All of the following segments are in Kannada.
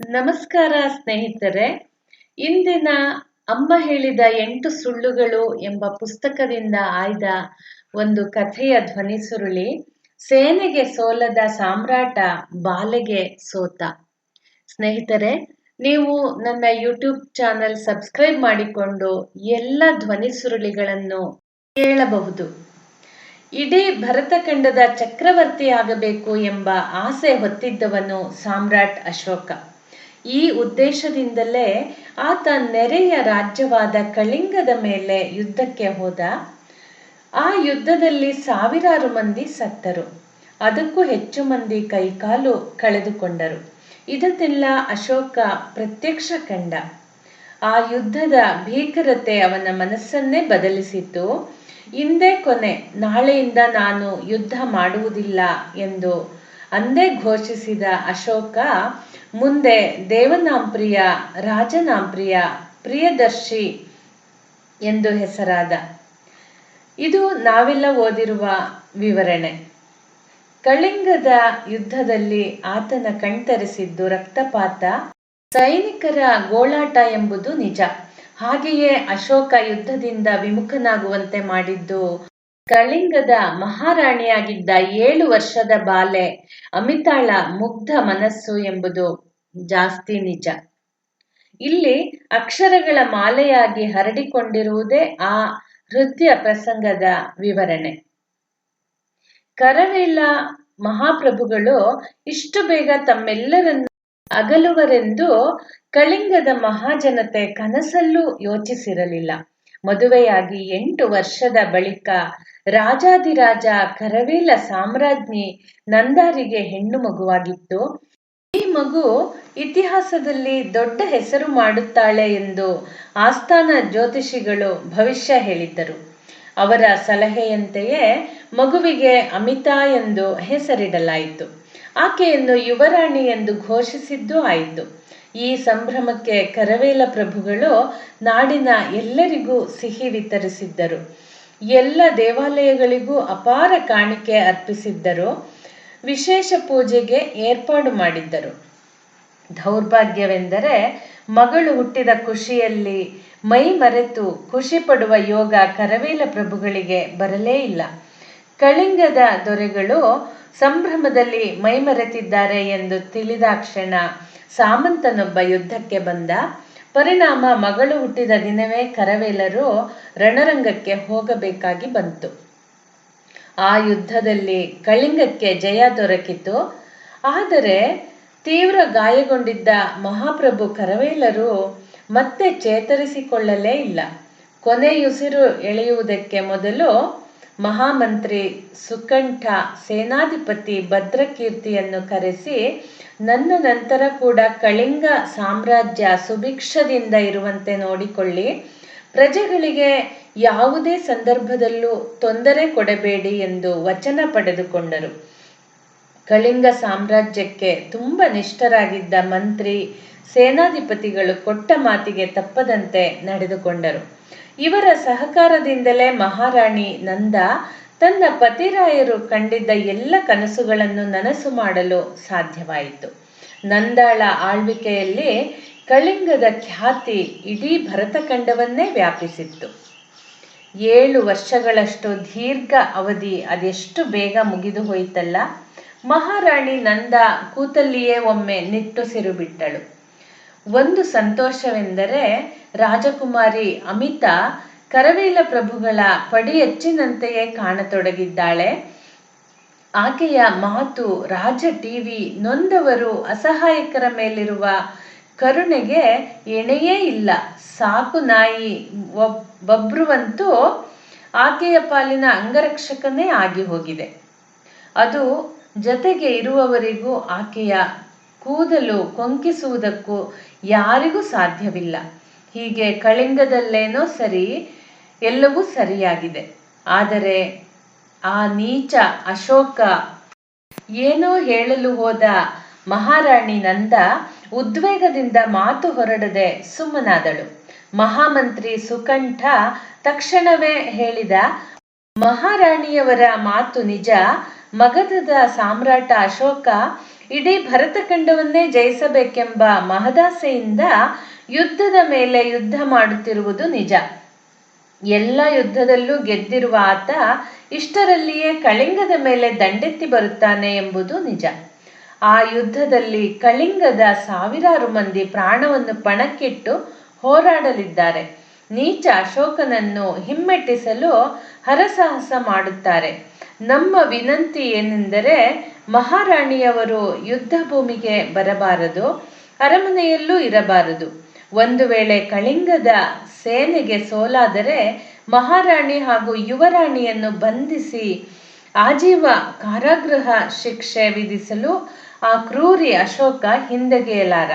ನಮಸ್ಕಾರ ಸ್ನೇಹಿತರೆ, ಇಂದಿನ ಅಮ್ಮ ಹೇಳಿದ ಎಂಟು ಸುಳ್ಳುಗಳು ಎಂಬ ಪುಸ್ತಕದಿಂದ ಆಯ್ದ ಒಂದು ಕಥೆಯ ಧ್ವನಿ ಸುರುಳಿ, ಸೇನೆಗೆ ಸೋಲದ ಸಾಮ್ರಾಟ ಬಾಲೆಗೆ ಸೋತ. ಸ್ನೇಹಿತರೆ, ನೀವು ನನ್ನ ಯೂಟ್ಯೂಬ್ ಚಾನೆಲ್ ಸಬ್ಸ್ಕ್ರೈಬ್ ಮಾಡಿಕೊಂಡು ಎಲ್ಲ ಧ್ವನಿ ಸುರುಳಿಗಳನ್ನು ಕೇಳಬಹುದು. ಇಡೀ ಭರತಖಂಡದ ಚಕ್ರವರ್ತಿಯಾಗಬೇಕು ಎಂಬ ಆಸೆ ಹೊತ್ತಿದ್ದವನು ಸಾಮ್ರಾಟ್ ಅಶೋಕ. ಈ ಉದ್ದೇಶದಿಂದಲೇ ಆತ ನೆರೆಯ ರಾಜ್ಯವಾದ ಕಳಿಂಗದ ಮೇಲೆ ಯುದ್ಧಕ್ಕೆ ಹೋದ. ಆ ಯುದ್ಧದಲ್ಲಿ ಸಾವಿರಾರು ಮಂದಿ ಸತ್ತರು. ಅದಕ್ಕೂ ಹೆಚ್ಚು ಮಂದಿ ಕೈಕಾಲು ಕಳೆದುಕೊಂಡರು. ಇದನ್ನೆಲ್ಲ ಅಶೋಕ ಪ್ರತ್ಯಕ್ಷ ಕಂಡ. ಆ ಯುದ್ಧದ ಭೀಕರತೆ ಅವನ ಮನಸ್ಸನ್ನೇ ಬದಲಿಸಿತು ಇಂದೇ ಕೊನೆ ನಾಳೆಯಿಂದ ನಾನು ಯುದ್ಧ ಮಾಡುವುದಿಲ್ಲ ಎಂದು ಅಂದೇ ಘೋಷಿಸಿದ ಅಶೋಕ, ಮುಂದೆ ದೇವನಾಂಪ್ರಿಯ, ರಾಜನಾಂಪ್ರಿಯ, ಪ್ರಿಯದರ್ಶಿ ಎಂದು ಹೆಸರಾದ. ಇದು ನಾವೆಲ್ಲ ಓದಿರುವ ವಿವರಣೆ. ಕಳಿಂಗದ ಯುದ್ಧದಲ್ಲಿ ಆತನ ಕಣ್ತರಿಸಿದ್ದು ರಕ್ತಪಾತ, ಸೈನಿಕರ ಗೋಳಾಟ ಎಂಬುದು ನಿಜ. ಹಾಗೆಯೇ ಅಶೋಕ ಯುದ್ಧದಿಂದ ವಿಮುಖನಾಗುವಂತೆ ಮಾಡಿದ್ದು ಕಳಿಂಗದ ಮಹಾರಾಣಿಯಾಗಿದ್ದ ಏಳು ವರ್ಷದ ಬಾಲೆ ಅಮಿತಾಳ ಮುಗ್ಧ ಮನಸ್ಸು ಎಂಬುದು ಜಾಸ್ತಿ ನಿಜ. ಇಲ್ಲಿ ಅಕ್ಷರಗಳ ಮಾಲೆಯಾಗಿ ಹರಡಿಕೊಂಡಿರುವುದೇ ಆ ಹೃದಯ ಪ್ರಸಂಗದ ವಿವರಣೆ. ಕರವೇಲ ಮಹಾಪ್ರಭುಗಳು ಇಷ್ಟು ಬೇಗ ತಮ್ಮೆಲ್ಲರನ್ನು ಅಗಲುವರೆಂದು ಕಳಿಂಗದ ಮಹಾಜನತೆ ಕನಸಲ್ಲೂ ಯೋಚಿಸಿರಲಿಲ್ಲ. ಮದುವೆಯಾಗಿ ಎಂಟು ವರ್ಷದ ಬಳಿಕ ರಾಜಾದಿರಾಜ ಕರವೇಲ ಸಾಮ್ರಾಜ್ಞಿ ನಂದಾರಿಗೆ ಹೆಣ್ಣು ಮಗುವಾಗಿತ್ತು. ಈ ಮಗು ಇತಿಹಾಸದಲ್ಲಿ ದೊಡ್ಡ ಹೆಸರು ಮಾಡುತ್ತಾಳೆ ಎಂದು ಆಸ್ಥಾನ ಜ್ಯೋತಿಷಿಗಳು ಭವಿಷ್ಯ ಹೇಳಿದ್ದರು. ಅವರ ಸಲಹೆಯಂತೆಯೇ ಮಗುವಿಗೆ ಅಮಿತಾ ಎಂದು ಹೆಸರಿಡಲಾಯಿತು. ಆಕೆಯನ್ನು ಯುವರಾಣಿ ಎಂದು ಘೋಷಿಸಿದ್ದೂ ಆಯಿತು. ಈ ಸಂಭ್ರಮಕ್ಕೆ ಕರವೇಲ ಪ್ರಭುಗಳು ನಾಡಿನ ಎಲ್ಲರಿಗೂ ಸಿಹಿ ವಿತರಿಸಿದ್ದರು. ಎಲ್ಲ ದೇವಾಲಯಗಳಿಗೂ ಅಪಾರ ಕಾಣಿಕೆ ಅರ್ಪಿಸಿದ್ದರು. ವಿಶೇಷ ಪೂಜೆಗೆ ಏರ್ಪಾಡು ಮಾಡಿದ್ದರು. ದೌರ್ಭಾಗ್ಯವೆಂದರೆ ಮಗಳು ಹುಟ್ಟಿದ ಖುಷಿಯಲ್ಲಿ ಮೈ ಮರೆತು ಖುಷಿ ಪಡುವ ಯೋಗ ಕರವೇಲ ಪ್ರಭುಗಳಿಗೆ ಬರಲೇ ಇಲ್ಲ. ಕಳಿಂಗದ ದೊರೆಗಳು ಸಂಭ್ರಮದಲ್ಲಿ ಮೈಮರೆತಿದ್ದಾರೆ ಎಂದು ತಿಳಿದಾಕ್ಷಣ ಸಾಮಂತನೊಬ್ಬ ಯುದ್ಧಕ್ಕೆ ಬಂದ. ಪರಿಣಾಮ ಮಗಳು ಹುಟ್ಟಿದ ದಿನವೇ ಕರವೇಲರು ರಣರಂಗಕ್ಕೆ ಹೋಗಬೇಕಾಗಿ ಬಂತು. ಆ ಯುದ್ಧದಲ್ಲಿ ಕಳಿಂಗಕ್ಕೆ ಜಯ ದೊರಕಿತು. ಆದರೆ ತೀವ್ರ ಗಾಯಗೊಂಡಿದ್ದ ಮಹಾಪ್ರಭು ಕರವೇಲರು ಮತ್ತೆ ಚೇತರಿಸಿಕೊಳ್ಳಲೇ ಇಲ್ಲ. ಕೊನೆಯುಸಿರು ಎಳೆಯುವುದಕ್ಕೆ ಮೊದಲು ಮಹಾಮಂತ್ರಿ ಸುಕಂಠ ಸೇನಾಧಿಪತಿ ಭದ್ರಕೀರ್ತಿಯನ್ನು ಕರೆಸಿ, ನನ್ನ ನಂತರ ಕೂಡ ಕಳಿಂಗ ಸಾಮ್ರಾಜ್ಯ ಸುಭಿಕ್ಷದಿಂದ ಇರುವಂತೆ ನೋಡಿಕೊಳ್ಳಿ. ಪ್ರಜೆಗಳಿಗೆ ಯಾವುದೇ ಸಂದರ್ಭದಲ್ಲೂ ತೊಂದರೆ ಕೊಡಬೇಡಿ ಎಂದು ವಚನ ಪಡೆದುಕೊಂಡರು. ಕಳಿಂಗ ಸಾಮ್ರಾಜ್ಯಕ್ಕೆ ತುಂಬ ನಿಷ್ಠರಾಗಿದ್ದ ಮಂತ್ರಿ, ಸೇನಾಧಿಪತಿಗಳು ಕೊಟ್ಟ ಮಾತಿಗೆ ತಪ್ಪದಂತೆ ನಡೆದುಕೊಂಡರು. ಇವರ ಸಹಕಾರದಿಂದಲೇ ಮಹಾರಾಣಿ ನಂದ ತನ್ನ ಪತಿರಾಯರು ಕಂಡಿದ್ದ ಎಲ್ಲ ಕನಸುಗಳನ್ನು ನನಸು ಮಾಡಲು ಸಾಧ್ಯವಾಯಿತು. ನಂದಾಳ ಆಳ್ವಿಕೆಯಲ್ಲಿ ಕಳಿಂಗದ ಖ್ಯಾತಿ ಇಡೀ ಭರತಖಂಡವನ್ನೇ ವ್ಯಾಪಿಸಿತ್ತು. ಏಳು ವರ್ಷಗಳಷ್ಟು ದೀರ್ಘ ಅವಧಿ ಅದೆಷ್ಟು ಬೇಗ ಮುಗಿದು ಹೋಯಿತಲ್ಲ? ಮಹಾರಾಣಿ ನಂದ ಕೂತಲ್ಲಿಯೇ ಒಮ್ಮೆ ನಿಟ್ಟುಸಿರು ಬಿಟ್ಟಳು. ಒಂದು ಸಂತೋಷವೆಂದರೆ ರಾಜಕುಮಾರಿ ಅಮಿತಾ ಕರವೇಲ ಪ್ರಭುಗಳ ಪಡಿಯಚ್ಚಿನಂತೆಯೇ ಕಾಣತೊಡಗಿದ್ದಾಳೆ. ಆಕೆಯ ಮಾತು ರಾಜ ಟಿವಿ ನೊಂದವರು ಅಸಹಾಯಕರ ಮೇಲಿರುವ ಕರುಣೆಗೆ ಎಣೆಯೇ ಇಲ್ಲ. ಸಾಕು ನಾಯಿ ಬಬ್ರುವಂತೂ ಆಕೆಯ ಪಾಲಿನ ಅಂಗರಕ್ಷಕನೇ ಆಗಿ ಹೋಗಿದೆ. ಅದು ಜೊತೆಗೆ ಇರುವವರಿಗೂ ಆಕೆಯ ಕೂದಲು ಕೊಂಕಿಸುವುದಕ್ಕೂ ಯಾರಿಗೂ ಸಾಧ್ಯವಿಲ್ಲ. ಹೀಗೆ ಕಳಿಂಗದಲ್ಲೇನೋ ಸರಿ, ಎಲ್ಲವೂ ಸರಿಯಾಗಿದೆ. ಆದರೆ ಆ ನೀಚ ಅಶೋಕ ಏನೋ ಹೇಳಲು ಹೋದ ಮಹಾರಾಣಿ ನಂದ ಉದ್ವೇಗದಿಂದ ಮಾತು ಹೊರಡದೆ ಸುಮ್ಮನಾದಳು. ಮಹಾಮಂತ್ರಿ ಸುಕಂಠ ತಕ್ಷಣವೇ ಹೇಳಿದ, ಮಹಾರಾಣಿಯವರ ಮಾತು ನಿಜ, ಮಗಧದ ಸಾಮ್ರಾಟ ಅಶೋಕ ಇಡೀ ಭರತಖಂಡವನ್ನೇ ಜಯಿಸಬೇಕೆಂಬ ಮಹದಾಸೆಯಿಂದ ಯುದ್ಧದ ಮೇಲೆ ಯುದ್ಧ ಮಾಡುತ್ತಿರುವುದು ನಿಜ. ಎಲ್ಲ ಯುದ್ಧದಲ್ಲೂ ಗೆದ್ದಿರುವ ಆತ ಇಷ್ಟರಲ್ಲಿಯೇ ಕಳಿಂಗದ ಮೇಲೆ ದಂಡೆತ್ತಿ ಬರುತ್ತಾನೆ ಎಂಬುದು ನಿಜ. ಆ ಯುದ್ಧದಲ್ಲಿ ಕಳಿಂಗದ ಸಾವಿರಾರು ಮಂದಿ ಪ್ರಾಣವನ್ನು ಪಣಕ್ಕಿಟ್ಟು ಹೋರಾಡಲಿದ್ದಾರೆ. ನೀಚ ಅಶೋಕನನ್ನು ಹಿಮ್ಮೆಟ್ಟಿಸಲು ಹರಸಾಹಸ ಮಾಡುತ್ತಾರೆ. ನಮ್ಮ ವಿನಂತಿ ಏನೆಂದರೆ ಮಹಾರಾಣಿಯವರು ಯುದ್ಧ ಭೂಮಿಗೆ ಬರಬಾರದು, ಅರಮನೆಯಲ್ಲೂ ಇರಬಾರದು. ಒಂದು ವೇಳೆ ಕಳಿಂಗದ ಸೇನೆಗೆ ಸೋಲಾದರೆ ಮಹಾರಾಣಿ ಹಾಗೂ ಯುವರಾಣಿಯನ್ನು ಬಂಧಿಸಿ ಆಜೀವ ಕಾರಾಗೃಹ ಶಿಕ್ಷೆ ವಿಧಿಸಲು ಆ ಕ್ರೂರಿ ಅಶೋಕ ಹಿಂದೆಗೆಯಲಾರ.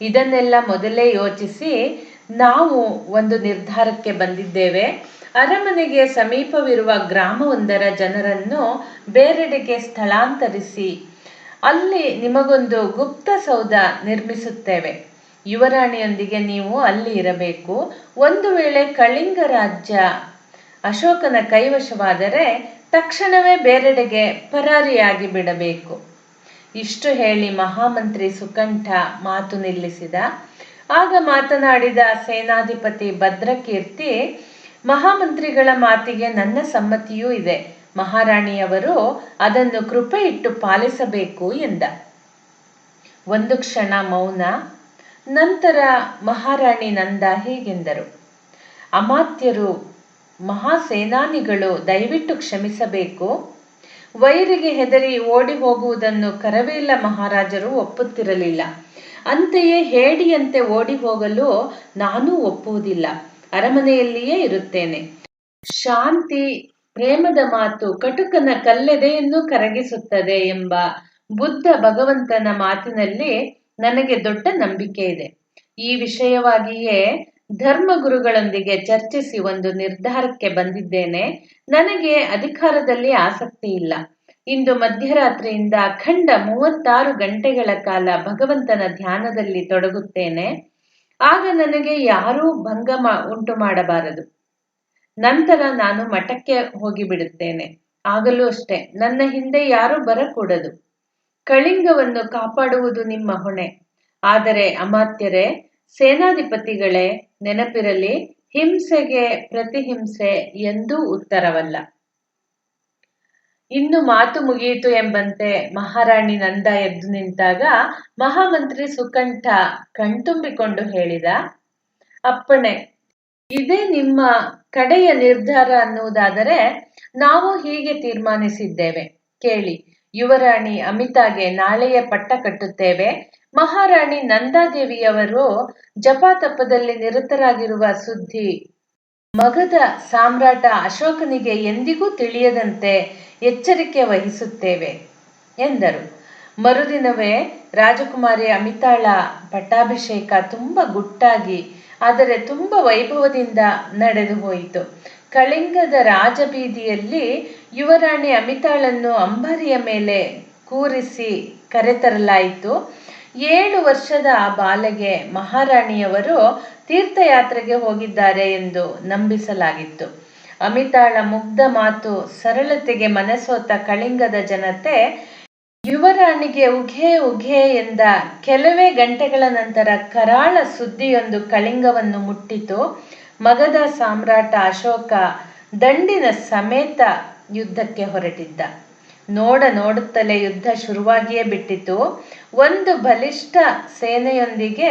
ಇದನ್ನೆಲ್ಲ ಮೊದಲೇ ಯೋಚಿಸಿ ನಾವು ಒಂದು ನಿರ್ಧಾರಕ್ಕೆ ಬಂದಿದ್ದೇವೆ. ಅರಮನೆಗೆ ಸಮೀಪವಿರುವ ಗ್ರಾಮವೊಂದರ ಜನರನ್ನು ಬೇರೆಡೆಗೆ ಸ್ಥಳಾಂತರಿಸಿ, ಅಲ್ಲಿ ನಿಮಗೊಂದು ಗುಪ್ತ ಸೌಧ ನಿರ್ಮಿಸುತ್ತೇವೆ. ಯುವರಾಣಿಯೊಂದಿಗೆ ನೀವು ಅಲ್ಲಿ ಇರಬೇಕು. ಒಂದು ವೇಳೆ ಕಳಿಂಗ ರಾಜ್ಯ ಅಶೋಕನ ಕೈವಶವಾದರೆ ತಕ್ಷಣವೇ ಬೇರೆಡೆಗೆ ಪರಾರಿಯಾಗಿ ಬಿಡಬೇಕು. ಇಷ್ಟು ಹೇಳಿ ಮಹಾಮಂತ್ರಿ ಸುಕಂಠ ಮಾತು ನಿಲ್ಲಿಸಿದ. ಆಗ ಮಾತನಾಡಿದ ಸೇನಾಧಿಪತಿ ಭದ್ರಕೀರ್ತಿ ಮಹಾಮಂತ್ರಿಗಳ ಮಾತಿಗೆ ನನ್ನ ಸಮ್ಮತಿಯೂ ಇದೆ. ಮಹಾರಾಣಿಯವರು ಅದನ್ನು ಕೃಪೆ ಇಟ್ಟು ಪಾಲಿಸಬೇಕು ಎಂದ. ಒಂದು ಕ್ಷಣ ಮೌನ, ನಂತರ ಮಹಾರಾಣಿ ನಂದ ಹೀಗೆಂದರು. ಅಮಾತ್ಯರು, ಮಹಾಸೇನಾನಿಗಳು ದಯವಿಟ್ಟು ಕ್ಷಮಿಸಬೇಕು. ವೈರಿಗೆ ಹೆದರಿ ಓಡಿ ಹೋಗುವುದನ್ನು ಕರವೇಲ ಮಹಾರಾಜರು, ಒಪ್ಪುತ್ತಿರಲಿಲ್ಲ. ಅಂತೆಯೇ ಹೇಡಿಯಂತೆ ಓಡಿ ಹೋಗಲು ನಾನೂ ಒಪ್ಪುವುದಿಲ್ಲ. ಅರಮನೆಯಲ್ಲಿಯೇ ಇರುತ್ತೇನೆ. ಶಾಂತಿ ಪ್ರೇಮದ ಮಾತು ಕಟುಕನ ಕಲ್ಲೆದೆಯನ್ನು ಕರಗಿಸುತ್ತದೆ ಎಂಬ ಬುದ್ಧ ಭಗವಂತನ ಮಾತಿನಲ್ಲಿ ನನಗೆ ದೊಡ್ಡ ನಂಬಿಕೆ ಇದೆ. ಈ ವಿಷಯವಾಗಿಯೇ ಧರ್ಮಗುರುಗಳೊಂದಿಗೆ ಚರ್ಚಿಸಿ ಒಂದು ನಿರ್ಧಾರಕ್ಕೆ ಬಂದಿದ್ದೇನೆ. ನನಗೆ ಅಧಿಕಾರದಲ್ಲಿ ಆಸಕ್ತಿ ಇಲ್ಲ. ಇಂದು ಮಧ್ಯರಾತ್ರಿಯಿಂದ ಅಖಂಡ ಮೂವತ್ತಾರು ಗಂಟೆಗಳ ಕಾಲ ಭಗವಂತನ ಧ್ಯಾನದಲ್ಲಿ ತೊಡಗುತ್ತೇನೆ. ಆಗ ನನಗೆ ಯಾರೂ ಭಂಗ ಉಂಟು ಮಾಡಬಾರದು. ನಂತರ ನಾನು ಮಠಕ್ಕೆ ಹೋಗಿಬಿಡುತ್ತೇನೆ ಆಗಲೂ ಅಷ್ಟೇ, ನನ್ನ ಹಿಂದೆ ಯಾರೂ ಬರಕೂಡದು. ಕಳಿಂಗವನ್ನು ಕಾಪಾಡುವುದು ನಿಮ್ಮ ಹೊಣೆ. ಆದರೆ ಅಮಾತ್ಯರೇ, ಸೇನಾಧಿಪತಿಗಳೇ, ನೆನಪಿರಲಿ, ಹಿಂಸೆಗೆ ಪ್ರತಿಹಿಂಸೆ ಎಂದೂ ಉತ್ತರವಲ್ಲ. ಇನ್ನು ಮಾತು ಮುಗಿಯಿತು ಎಂಬಂತೆ ಮಹಾರಾಣಿ ನಂದ ಎದ್ದು ನಿಂತಾಗ ಮಹಾಮಂತ್ರಿ ಸುಕಂಠ ಕಣ್ತುಂಬಿಕೊಂಡು ಹೇಳಿದ, ಅಪ್ಪಣೆ, ಇದೇ ನಿಮ್ಮ ಕಡೆಯ ನಿರ್ಧಾರ ಅನ್ನುವುದಾದರೆ ನಾವು ಹೀಗೆ ತೀರ್ಮಾನಿಸಿದ್ದೇವೆ. ಕೇಳಿ, ಯುವರಾಣಿ ಅಮಿತಾಗೆ ನಾಳೆಯ ಪಟ್ಟ ಕಟ್ಟುತ್ತೇವೆ. ಮಹಾರಾಣಿ ನಂದಾದೇವಿಯವರು ಜಪಾತಪದಲ್ಲಿ ನಿರತರಾಗಿರುವ ಸುದ್ದಿ ಮಗಧ ಸಾಮ್ರಾಟ ಅಶೋಕನಿಗೆ ಎಂದಿಗೂ ತಿಳಿಯದಂತೆ ಎಚ್ಚರಿಕೆ ವಹಿಸುತ್ತೇವೆ, ಎಂದರು. ಮರುದಿನವೇ ರಾಜಕುಮಾರಿ ಅಮಿತಾಳ ಪಟ್ಟಾಭಿಷೇಕ ತುಂಬ ಗುಟ್ಟಾಗಿ, ಆದರೆ ತುಂಬ ವೈಭವದಿಂದ ನಡೆದು ಹೋಯಿತು. ಕಳಿಂಗದ ರಾಜಬೀದಿಯಲ್ಲಿ ಯುವರಾಣಿ ಅಮಿತಾಳನ್ನು ಅಂಬಾರಿಯ ಮೇಲೆ ಕೂರಿಸಿ ಕರೆತರಲಾಯಿತು. ಏಳು ವರ್ಷದ ಬಾಲೆಗೆ ಮಹಾರಾಣಿಯವರು ತೀರ್ಥಯಾತ್ರೆಗೆ ಹೋಗಿದ್ದಾರೆ ಎಂದು ನಂಬಿಸಲಾಗಿತ್ತು. ಅಮಿತಾಳ ಮುಗ್ಧ ಮಾತು ಸರಳತೆಗೆ ಮನಸೋತ ಕಳಿಂಗದ ಜನತೆ, ಯುವರಾಣಿಗೆ ಉಘೆ ಉಘೆ ಎಂದ ಕೆಲವೇ ಗಂಟೆಗಳ ನಂತರ ಕರಾಳ ಸುದ್ದಿಯೊಂದು ಕಳಿಂಗವನ್ನು ಮುಟ್ಟಿತು. ಮಗದ ಸಾಮ್ರಾಟ ಅಶೋಕ ದಂಡಿನ ಸಮೇತ ಯುದ್ಧಕ್ಕೆ ಹೊರಟಿದ್ದ. ನೋಡ ನೋಡುತ್ತಲೇ ಯುದ್ಧ ಶುರುವಾಗಿಯೇ ಬಿಟ್ಟಿತು. ಒಂದು ಬಲಿಷ್ಠ ಸೇನೆಯೊಂದಿಗೆ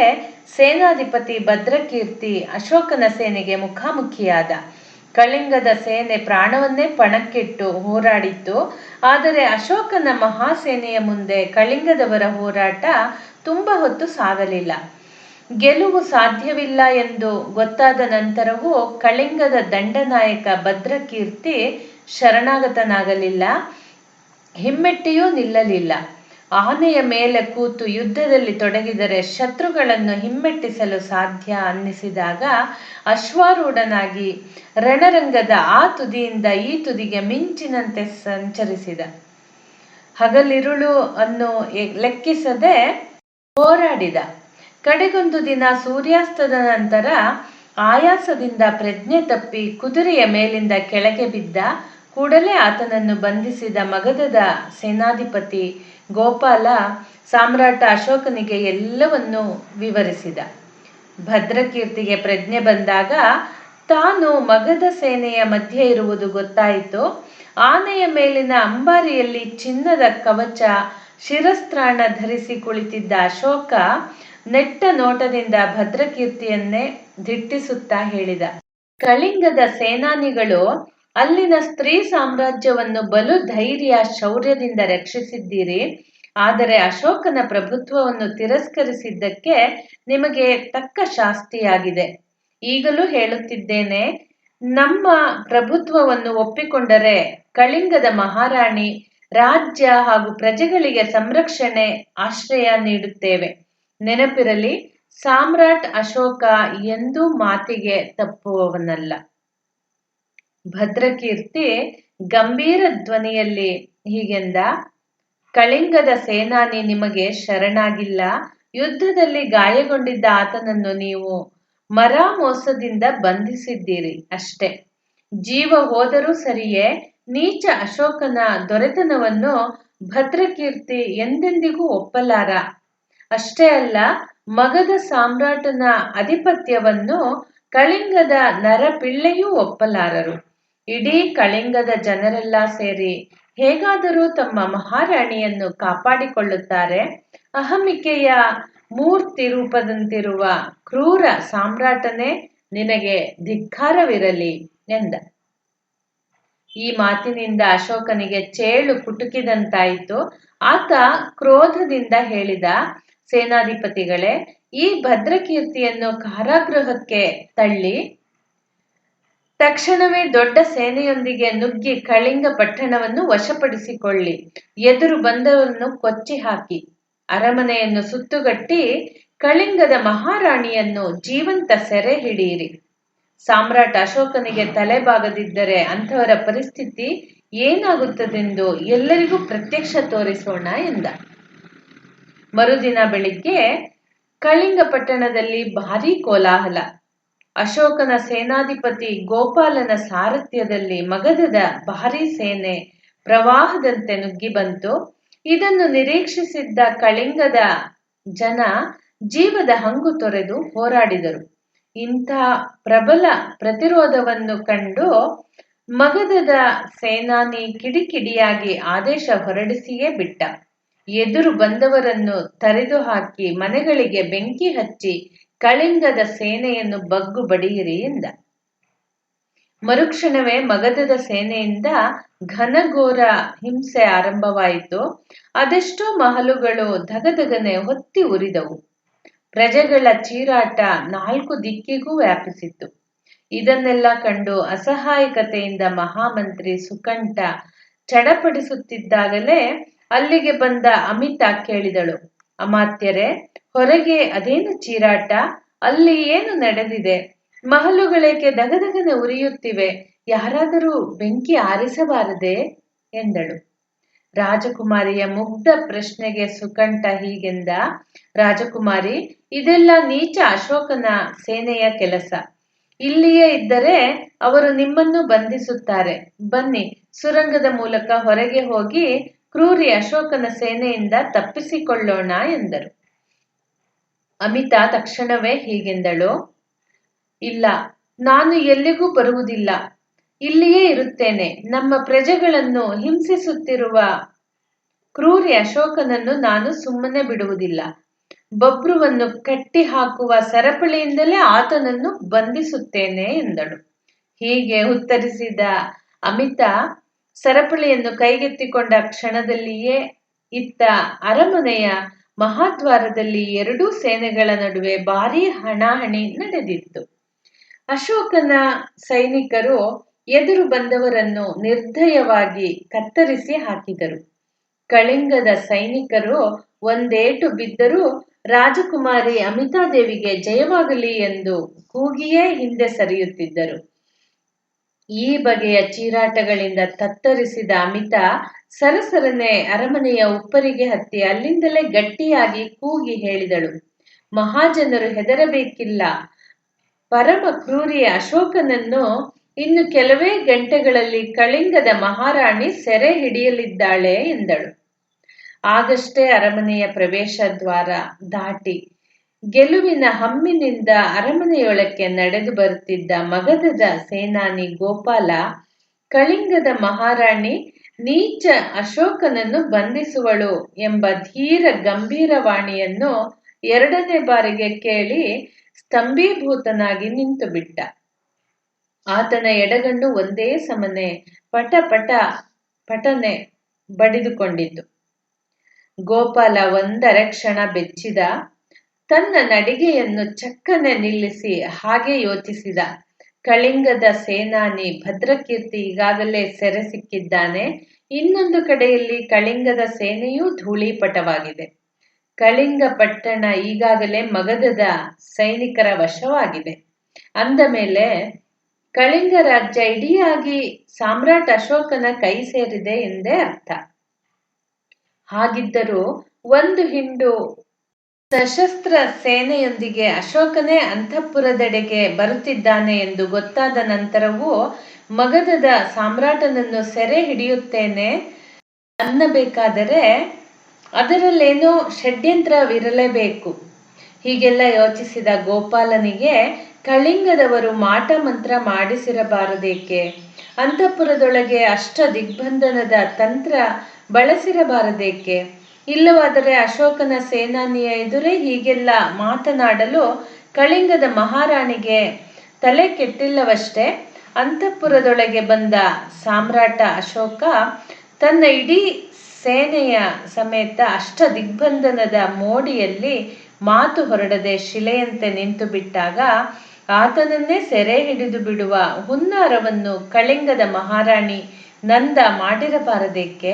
ಸೇನಾಧಿಪತಿ ಭದ್ರಕೀರ್ತಿ ಅಶೋಕನ ಸೇನೆಗೆ ಮುಖಾಮುಖಿಯಾದ. ಕಳಿಂಗದ ಸೇನೆ ಪ್ರಾಣವನ್ನೇ ಪಣಕ್ಕಿಟ್ಟು ಹೋರಾಡಿತ್ತು. ಆದರೆ ಅಶೋಕನ ಮಹಾಸೇನೆಯ ಮುಂದೆ ಕಳಿಂಗದವರ ಹೋರಾಟ ತುಂಬ ಹೊತ್ತು ಸಾಗಲಿಲ್ಲ. ಗೆಲುವು ಸಾಧ್ಯವಿಲ್ಲ ಎಂದು ಗೊತ್ತಾದ ನಂತರವೂ ಕಳಿಂಗದ ದಂಡನಾಯಕ ಭದ್ರಕೀರ್ತಿ ಶರಣಾಗತನಾಗಲಿಲ್ಲ. ಹಿಮ್ಮೆಟ್ಟಿಯೂ ನಿಲ್ಲಲಿಲ್ಲ. ಆನೆಯ ಮೇಲೆ ಕೂತು ಯುದ್ಧದಲ್ಲಿ ತೊಡಗಿದರೆ ಶತ್ರುಗಳನ್ನು ಹಿಮ್ಮೆಟ್ಟಿಸಲು ಸಾಧ್ಯ ಅನ್ನಿಸಿದಾಗ ಅಶ್ವಾರೂಢನಾಗಿ ರಣರಂಗದ ಆ ತುದಿಯಿಂದ ಈ ತುದಿಗೆ ಮಿಂಚಿನಂತೆ ಸಂಚರಿಸಿದ. ಹಗಲಿರುಳು ಅನ್ನು ಲೆಕ್ಕಿಸದೆ ಹೋರಾಡಿದ. ಕಡೆಗೊಂದು ದಿನ ಸೂರ್ಯಾಸ್ತದ ನಂತರ ಆಯಾಸದಿಂದ ಪ್ರಜ್ಞೆ ತಪ್ಪಿ ಕುದುರೆಯ ಮೇಲಿಂದ ಕೆಳಗೆ ಬಿದ್ದ ಕೂಡಲೇ ಆತನನ್ನು ಬಂಧಿಸಿದ ಮಗಧದ ಸೇನಾಧಿಪತಿ ಗೋಪಾಲ ಸಾಮ್ರಾಟ ಅಶೋಕನಿಗೆ ಎಲ್ಲವನ್ನೂ ವಿವರಿಸಿದ. ಭದ್ರಕೀರ್ತಿಗೆ ಪ್ರಜ್ಞೆ ಬಂದಾಗ ತಾನು ಮಗಧ ಸೇನೆಯ ಮಧ್ಯೆ ಇರುವುದು ಗೊತ್ತಾಯಿತು. ಆನೆಯ ಮೇಲಿನ ಅಂಬಾರಿಯಲ್ಲಿ ಚಿನ್ನದ ಕವಚ, ಶಿರಸ್ತ್ರಾಣ ಧರಿಸಿ ಕುಳಿತಿದ್ದ ಅಶೋಕ ನೆಟ್ಟ ನೋಟದಿಂದ ಭದ್ರಕೀರ್ತಿಯನ್ನೇ ದಿಟ್ಟಿಸುತ್ತಾ ಹೇಳಿದ. ಕಳಿಂಗದ ಸೇನಾನಿಗಳು ಅಲ್ಲಿನ ಸ್ತ್ರೀ ಸಾಮ್ರಾಜ್ಯವನ್ನು ಬಲು ಧೈರ್ಯ ಶೌರ್ಯದಿಂದ ರಕ್ಷಿಸಿದ್ದೀರಿ. ಆದರೆ ಅಶೋಕನ ಪ್ರಭುತ್ವವನ್ನು ತಿರಸ್ಕರಿಸಿದ್ದಕ್ಕೆ ನಿಮಗೆ ತಕ್ಕ ಶಾಸ್ತಿಯಾಗಿದೆ. ಈಗಲೂ ಹೇಳುತ್ತಿದ್ದೇನೆ, ನಮ್ಮ ಪ್ರಭುತ್ವವನ್ನು ಒಪ್ಪಿಕೊಂಡರೆ ಕಳಿಂಗದ ಮಹಾರಾಣಿ ರಾಜ್ಯ ಹಾಗೂ ಪ್ರಜೆಗಳಿಗೆ ಸಂರಕ್ಷಣೆ ಆಶ್ರಯ ನೀಡುತ್ತೇವೆ. ನೆನಪಿರಲಿ, ಸಾಮ್ರಾಟ್ ಅಶೋಕ ಎಂದೂ ಮಾತಿಗೆ ತಪ್ಪುವವನಲ್ಲ. ಭದ್ರಕೀರ್ತಿ ಗಂಭೀರ ಧ್ವನಿಯಲ್ಲಿ ಹೀಗೆಂದ, ಕಳಿಂಗದ ಸೇನಾನಿ ನಿಮಗೆ ಶರಣಾಗಿಲ್ಲ. ಯುದ್ಧದಲ್ಲಿ ಗಾಯಗೊಂಡಿದ್ದ ಆತನನ್ನು ನೀವು ಮರ ಮೋಸದಿಂದ ಬಂಧಿಸಿದ್ದೀರಿ ಅಷ್ಟೇ. ಜೀವ ಹೋದರೂ ಸರಿಯೇ, ನೀಚ ಅಶೋಕನ ದೊರೆತನವನ್ನು ಭದ್ರಕೀರ್ತಿ ಎಂದೆಂದಿಗೂ ಒಪ್ಪಲಾರ. ಅಷ್ಟೇ ಅಲ್ಲ, ಮಗದ ಸಾಮ್ರಾಟನ ಅಧಿಪತ್ಯವನ್ನು ಕಳಿಂಗದ ನರಪಿಳ್ಳೆಯೂ ಒಪ್ಪಲಾರರು. ಇಡೀ ಕಳಿಂಗದ ಜನರೆಲ್ಲ ಸೇರಿ ಹೇಗಾದರೂ ತಮ್ಮ ಮಹಾರಾಣಿಯನ್ನು ಕಾಪಾಡಿಕೊಳ್ಳುತ್ತಾರೆ. ಅಹಮಿಕೆಯ ಮೂರ್ತಿ ರೂಪದಂತಿರುವ ಕ್ರೂರ ಸಾಮ್ರಾಟನೇ ನಿನಗೆ ಧಿಕ್ಕಾರವಿರಲಿ ಎಂದ. ಈ ಮಾತಿನಿಂದ ಅಶೋಕನಿಗೆ ಚೇಳು ಕುಟುಕಿದಂತಾಯಿತು. ಆತ ಕ್ರೋಧದಿಂದ ಹೇಳಿದ, ಸೇನಾಧಿಪತಿಗಳೇ, ಈ ಭದ್ರಕೀರ್ತಿಯನ್ನು ಕಾರಾಗೃಹಕ್ಕೆ ತಳ್ಳಿ ತಕ್ಷಣವೇ ದೊಡ್ಡ ಸೇನೆಯೊಂದಿಗೆ ನುಗ್ಗಿ ಕಳಿಂಗ ಪಟ್ಟಣವನ್ನು ವಶಪಡಿಸಿಕೊಳ್ಳಿ. ಎದುರು ಬಂದವರನ್ನು ಕೊಚ್ಚಿ ಹಾಕಿ. ಅರಮನೆಯನ್ನು ಸುತ್ತುಗಟ್ಟಿ ಕಳಿಂಗದ ಮಹಾರಾಣಿಯನ್ನು ಜೀವಂತ ಸೆರೆ ಹಿಡಿಯಿರಿ. ಸಾಮ್ರಾಟ ಅಶೋಕನಿಗೆ ತಲೆಬಾಗದಿದ್ದರೆ ಅಂಥವರ ಪರಿಸ್ಥಿತಿ ಏನಾಗುತ್ತದೆಂದು ಎಲ್ಲರಿಗೂ ಪ್ರತ್ಯಕ್ಷ ತೋರಿಸೋಣ ಎಂದ. ಮರುದಿನ ಬೆಳಿಗ್ಗೆ ಕಳಿಂಗ ಪಟ್ಟಣದಲ್ಲಿ ಭಾರೀ ಕೋಲಾಹಲ. ಅಶೋಕನ ಸೇನಾಧಿಪತಿ ಗೋಪಾಲನ ಸಾರಥ್ಯದಲ್ಲಿ ಮಗಧದ ಭಾರೀ ಸೇನೆ ಪ್ರವಾಹದಂತೆ ನುಗ್ಗಿ ಬಂತು. ಇದನ್ನು ನಿರೀಕ್ಷಿಸಿದ್ದ ಕಳಿಂಗದ ಜನ ಜೀವದ ಹಂಗು ತೊರೆದು ಹೋರಾಡಿದರು. ಇಂಥ ಪ್ರಬಲ ಪ್ರತಿರೋಧವನ್ನು ಕಂಡು ಮಗಧದ ಸೇನಾನಿ ಕಿಡಿಕಿಡಿಯಾಗಿ ಆದೇಶ ಹೊರಡಿಸಿಯೇ ಬಿಟ್ಟ. ಎದುರು ಬಂದವರನ್ನು ತರೆದು ಹಾಕಿ ಮನೆಗಳಿಗೆ ಬೆಂಕಿ ಹಚ್ಚಿ ಕಳಿಂಗದ ಸೇನೆಯನ್ನು ಬಗ್ಗು ಬಡಿಯಿರಿ ಎಂದ. ಮರುಕ್ಷಣವೇ ಮಗಧದ ಸೇನೆಯಿಂದ ಘನಘೋರ ಹಿಂಸೆ ಆರಂಭವಾಯಿತು. ಅದೆಷ್ಟೋ ಮಹಲುಗಳು ಧಗಧಗನೆ ಹೊತ್ತಿ ಉರಿದವು. ಪ್ರಜೆಗಳ ಚೀರಾಟ ನಾಲ್ಕು ದಿಕ್ಕಿಗೂ ವ್ಯಾಪಿಸಿತ್ತು. ಇದನ್ನೆಲ್ಲ ಕಂಡು ಅಸಹಾಯಕತೆಯಿಂದ ಮಹಾಮಂತ್ರಿ ಸುಕಂಠ ಚಡಪಡಿಸುತ್ತಿದ್ದಾಗಲೇ ಅಲ್ಲಿಗೆ ಬಂದ ಅಮಿತಾ ಕೇಳಿದಳು, ಅಮಾತ್ಯರೇ ಹೊರಗೆ ಅದೇನು ಚೀರಾಟ? ಅಲ್ಲಿ ಏನು ನಡೆದಿದೆ? ಮಹಲುಗಳೇಕೆ ದಗದಗನೆ ಉರಿಯುತ್ತಿವೆ? ಯಾರಾದರೂ ಬೆಂಕಿ ಆರಿಸಬಾರದೆ? ಎಂದಳು. ರಾಜಕುಮಾರಿಯ ಮುಗ್ಧ ಪ್ರಶ್ನೆಗೆ ಸುಕಂಠ ಹೀಗೆಂದ, ರಾಜಕುಮಾರಿ, ಇದೆಲ್ಲ ನೀಚ ಅಶೋಕನ ಸೇನೆಯ ಕೆಲಸ. ಇಲ್ಲಿಯೇ ಇದ್ದರೆ ಅವರು ನಿಮ್ಮನ್ನು ಬಂಧಿಸುತ್ತಾರೆ. ಬನ್ನಿ, ಸುರಂಗದ ಮೂಲಕ ಹೊರಗೆ ಹೋಗಿ ಕ್ರೂರಿ ಅಶೋಕನ ಸೇನೆಯಿಂದ ತಪ್ಪಿಸಿಕೊಳ್ಳೋಣ ಎಂದರು. ಅಮಿತಾ ತಕ್ಷಣವೇ ಹೀಗೆಂದಳು. ಇಲ್ಲ, ನಾನು ಎಲ್ಲಿಗೂ ಬರುವುದಿಲ್ಲ. ಇಲ್ಲಿಯೇ ಇರುತ್ತೇನೆ. ನಮ್ಮ ಪ್ರಜೆಗಳನ್ನು ಹಿಂಸಿಸುತ್ತಿರುವ ಕ್ರೂರಿ ಅಶೋಕನನ್ನು ನಾನು ಸುಮ್ಮನೆ ಬಿಡುವುದಿಲ್ಲ. ಬಬ್ರುವನ್ನು ಕಟ್ಟಿ ಹಾಕುವ ಸರಪಳಿಯಿಂದಲೇ ಆತನನ್ನು ಬಂಧಿಸುತ್ತೇನೆ ಎಂದಳು. ಹೀಗೆ ಉತ್ತರಿಸಿದ ಅಮಿತಾ ಸರಪಳಿಯನ್ನು ಕೈಗೆತ್ತಿಕೊಂಡ ಕ್ಷಣದಲ್ಲಿಯೇ ಇತ್ತ ಅರಮನೆಯ ಮಹಾದ್ವಾರದಲ್ಲಿ ಎರಡೂ ಸೇನೆಗಳ ನಡುವೆ ಭಾರೀ ಹಣಾಹಣಿ ನಡೆದಿತ್ತು. ಅಶೋಕನ ಸೈನಿಕರು ಎದುರು ಬಂದವರನ್ನು ನಿರ್ದಯವಾಗಿ ಕತ್ತರಿಸಿ ಹಾಕಿದರು. ಕಳಿಂಗದ ಸೈನಿಕರು ಒಂದೇಟು ಬಿದ್ದರೂ ರಾಜಕುಮಾರಿ ಅಮಿತಾದೇವಿಗೆ ಜಯವಾಗಲಿ ಎಂದು ಕೂಗಿಯೇ ಹಿಂದೆ ಸರಿಯುತ್ತಿದ್ದರು. ಈ ಬಗೆಯ ಚೀರಾಟಗಳಿಂದ ತತ್ತರಿಸಿದ ಅಮಿತಾ ಸರಸರನೆ ಅರಮನೆಯ ಉಪ್ಪರಿಗೆ ಹತ್ತಿ ಅಲ್ಲಿಂದಲೇ ಗಟ್ಟಿಯಾಗಿ ಕೂಗಿ ಹೇಳಿದಳು. ಮಹಾಜನರು ಹೆದರಬೇಕಿಲ್ಲ. ಪರಮ ಕ್ರೂರಿಯ ಅಶೋಕನನ್ನು ಇನ್ನು ಕೆಲವೇ ಗಂಟೆಗಳಲ್ಲಿ ಕಳಿಂಗದ ಮಹಾರಾಣಿ ಸೆರೆ ಹಿಡಿಯಲಿದ್ದಾಳೆ ಎಂದಳು. ಆಗಷ್ಟೇ ಅರಮನೆಯ ಪ್ರವೇಶ ದ್ವಾರ ದಾಟಿ ಗೆಲುವಿನ ಹಮ್ಮಿನಿಂದ ಅರಮನೆಯೊಳಕ್ಕೆ ನಡೆದು ಬರುತ್ತಿದ್ದ ಮಗಧದ ಸೇನಾನಿ ಗೋಪಾಲ ಕಳಿಂಗದ ಮಹಾರಾಣಿ ನೀಚ ಅಶೋಕನನ್ನು ಬಂಧಿಸುವಳು ಎಂಬ ಧೀರ ಗಂಭೀರವಾಣಿಯನ್ನು ಎರಡನೇ ಬಾರಿಗೆ ಕೇಳಿ ಸ್ತಂಭೀಭೂತನಾಗಿ ನಿಂತುಬಿಟ್ಟ. ಆತನ ಎಡಗಣ್ಣು ಒಂದೇ ಸಮನೆ ಪಟ ಪಟ ಪಟನೆ ಬಡಿದುಕೊಂಡಿತು. ಗೋಪಾಲ ಒಂದರ ಕ್ಷಣ ಬೆಚ್ಚಿದ, ತನ್ನ ನಡಿಗೆಯನ್ನು ಚಕ್ಕನೆ ನಿಲ್ಲಿಸಿ ಹಾಗೆ ಯೋಚಿಸಿದ ಕಳಿಂಗದ ಸೇನಾನಿ ಭದ್ರಕೀರ್ತಿ ಈಗಾಗಲೇ ಸೆರೆ ಸಿಕ್ಕಿದ್ದಾನೆ ಇನ್ನೊಂದು ಕಡೆಯಲ್ಲಿ ಕಳಿಂಗದ ಸೇನೆಯೂ ಧೂಳಿಪಟವಾಗಿದೆ. ಕಳಿಂಗ ಪಟ್ಟಣ ಈಗಾಗಲೇ ಮಗಧದ ಸೈನಿಕರ ವಶವಾಗಿದೆ. ಅಂದ ಮೇಲೆ ಕಳಿಂಗ ರಾಜ್ಯ ಇಡಿಯಾಗಿ ಸಾಮ್ರಾಟ್ ಅಶೋಕನ ಕೈ ಸೇರಿದೆ ಎಂದೇ ಅರ್ಥ. ಹಾಗಿದ್ದರೂ ಒಂದು ಹಿಂಡು ಸಶಸ್ತ್ರ ಸೇನೆಯೊಂದಿಗೆ ಅಶೋಕನೇ ಅಂತಃಪುರದೆಡೆಗೆ ಬರುತ್ತಿದ್ದಾನೆ ಎಂದು ಗೊತ್ತಾದ ನಂತರವೂ ಮಗಧದ ಸಾಮ್ರಾಟನನ್ನು ಸೆರೆ ಹಿಡಿಯುತ್ತೇನೆ ಅನ್ನಬೇಕಾದರೆ ಅದರಲ್ಲೇನೋ ಷಡ್ಯಂತ್ರವಿರಲೇಬೇಕು. ಹೀಗೆಲ್ಲ ಯೋಚಿಸಿದ ಗೋಪಾಲನಿಗೆ ಕಳಿಂಗದವರು ಮಾಟ ಮಂತ್ರ ಮಾಡಿಸಿರಬಾರದೇಕೆ? ಅಂತಃಪುರದೊಳಗೆ ಅಷ್ಟ ದಿಗ್ಬಂಧನದ ತಂತ್ರ ಬಳಸಿರಬಾರದೇಕೆ? ಇಲ್ಲವಾದರೆ ಅಶೋಕನ ಸೇನಾನಿಯ ಎದುರೇ ಹೀಗೆಲ್ಲ ಮಾತನಾಡಲು ಕಳಿಂಗದ ಮಹಾರಾಣಿಗೆ ತಲೆ ಕೆಟ್ಟಿಲ್ಲವಷ್ಟೇ. ಅಂತಃಪುರದೊಳಗೆ ಬಂದ ಸಾಮ್ರಾಟ ಅಶೋಕ ತನ್ನ ಇಡೀ ಸೇನೆಯ ಸಮೇತ ಅಷ್ಟ ದಿಗ್ಬಂಧನದ ಮೋಡಿಯಲ್ಲಿ ಮಾತು ಹೊರಡದೆ ಶಿಲೆಯಂತೆ ನಿಂತು ಬಿಟ್ಟಾಗ ಆತನನ್ನೇ ಸೆರೆ ಹಿಡಿದು ಬಿಡುವ ಹುನ್ನಾರವನ್ನು ಕಳಿಂಗದ ಮಹಾರಾಣಿ ನಂದ ಮಾಡಿರಬಾರದೇಕೆ?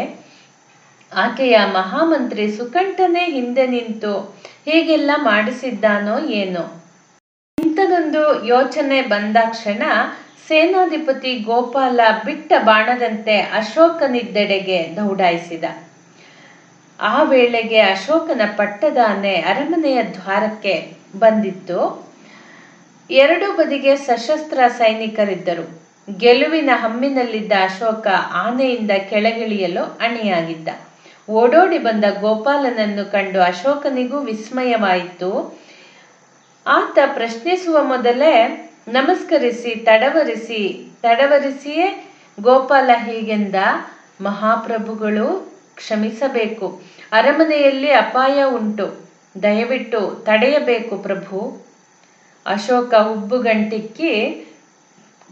ಆಕೆಯ ಮಹಾಮಂತ್ರಿ ಸುಕಂಠನೇ ಹಿಂದೆ ನಿಂತು ಹೀಗೆಲ್ಲ ಮಾಡಿಸಿದ್ದಾನೋ ಏನೋ. ಇಂಥದೊಂದು ಯೋಚನೆ ಬಂದಾಕ್ಷಣ ಸೇನಾಧಿಪತಿ ಗೋಪಾಲ ಬಿಟ್ಟ ಬಾಣದಂತೆ ಅಶೋಕನಿದ್ದೆಡೆಗೆ ದೌಡಾಯಿಸಿದ. ಆ ವೇಳೆಗೆ ಅಶೋಕನ ಪಟ್ಟದಾನೆ ಅರಮನೆಯ ದ್ವಾರಕ್ಕೆ ಬಂದಿತ್ತು. ಎರಡು ಬದಿಗೆ ಸಶಸ್ತ್ರ ಸೈನಿಕರಿದ್ದರು. ಗೆಲುವಿನ ಹಮ್ಮಿನಲ್ಲಿದ್ದ ಅಶೋಕ ಆನೆಯಿಂದ ಕೆಳಗಿಳಿಯಲು ಅಣಿಯಾಗಿದ್ದ. ಓಡೋಡಿ ಬಂದ ಗೋಪಾಲನನ್ನು ಕಂಡು ಅಶೋಕನಿಗೂ ವಿಸ್ಮಯವಾಯಿತು. ಆತ ಪ್ರಶ್ನಿಸುವ ಮೊದಲೇ, ನಮಸ್ಕರಿಸಿ, ತಡವರಿಸಿ, ತಡವರಿಸಿಯೇ ಗೋಪಾಲ ಹೀಗೆಂದ ಮಹಾಪ್ರಭುಗಳು ಕ್ಷಮಿಸಬೇಕು. ಅರಮನೆಯಲ್ಲಿ ಅಪಾಯ ಉಂಟು. ದಯವಿಟ್ಟು ತಡೆಯಬೇಕು ಪ್ರಭು. ಅಶೋಕ ಉಬ್ಬುಗಂಟಿಕ್ಕಿ